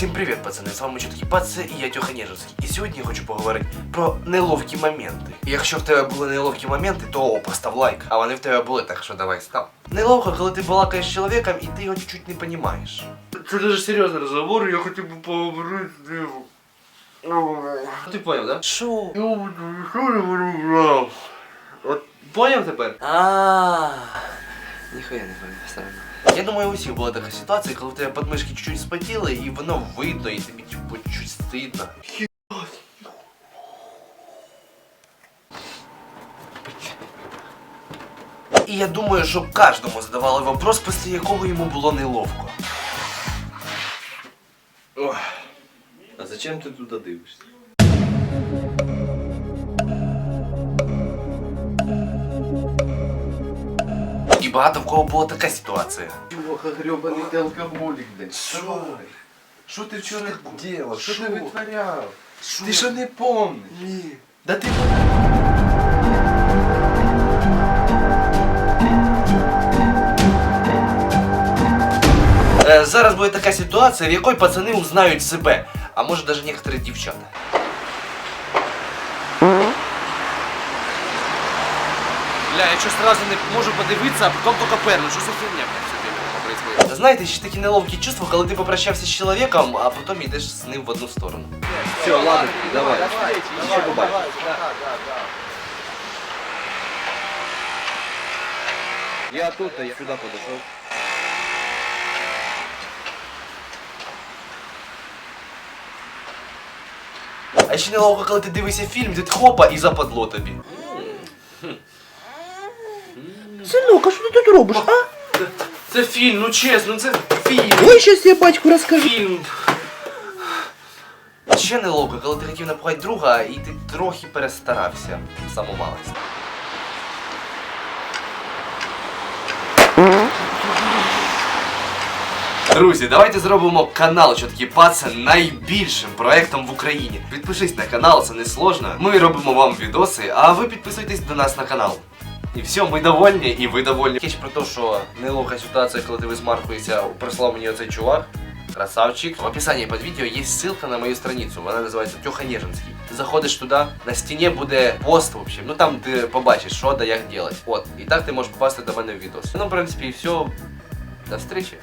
Всім привіт, пацани! З вами Чуткі Паци і я Тьоха Нежинський. І сьогодні я хочу поговорити про неловкі моменти. І якщо в тебе були неловкі моменти, то постав лайк. А вони в тебе були, так що давай став. Неловко, коли ти балакаєш з чоловіком і ти його чуть-чуть не розумієш. Це дуже серйозний розговор, я хотів би поговорити з ним. Ти поняв, да? Що? От поняв тепер? А. Ніхуя не поняв, все одно. Я думаю, у всіх була така ситуація, коли в тебе подмишки чуть-чуть спотіли, і воно видно, і тобі типу, чуть стидно. І я думаю, що кожному задавали вопрос, після якого йому було неловко. А зачем ти туди дивишся? І багато в кого була така ситуація. Чуваха, гребаний ти алкоголік, блядь. Що? Що ти вчора делав? Що Що? ти витворяв? Що? Ти що не помниш? Ні. Да ти... Е, зараз буде така ситуація, в якій пацани узнають себе, а може навіть некоторі дівчата. Бля, я щось одразу не можу подивитися, а потім тільки перну. Що за фігня, блядь, все происходит? Знаєте, ще такі неловкі чувства, коли ти попрощався з чоловіком, а потім йдеш з ним в одну сторону. Все, ладно, давай. Ще побачиш. Я тут, а я сюди подошов. А ще неловко, коли ти дивишся фільм, ти хопа і западло тобі. Сынок, а что ты тут робишь, а? Це фільм, ну чесно, це фільм. Ой, сейчас я батьку расскажу. Фільм. Ще неловко, коли ти хотів напугати друга і ти трохи перестарався. Саму. Друзі, давайте зробимо канал Чоткі Паца найбільшим проектом в Україні. Підпишись на канал, це не сложно. Ми робимо вам відоси, а ви підписуйтесь до нас на канал. І все, ми довольні, і ви довольні. Кіч про те, що неловка ситуація, коли ти висмаркуєшся, прислав мені оцей чувак. Красавчик. В описании под видео есть ссылка на мою страницу. Вона називається Тьоха Нежинський. заходишь туда, на стене буде пост, в общем. Ну там ты побачиш, що да як делать. От. И так ты можешь попасти до мене в видос. Ну, в принципі, и все. До встречи.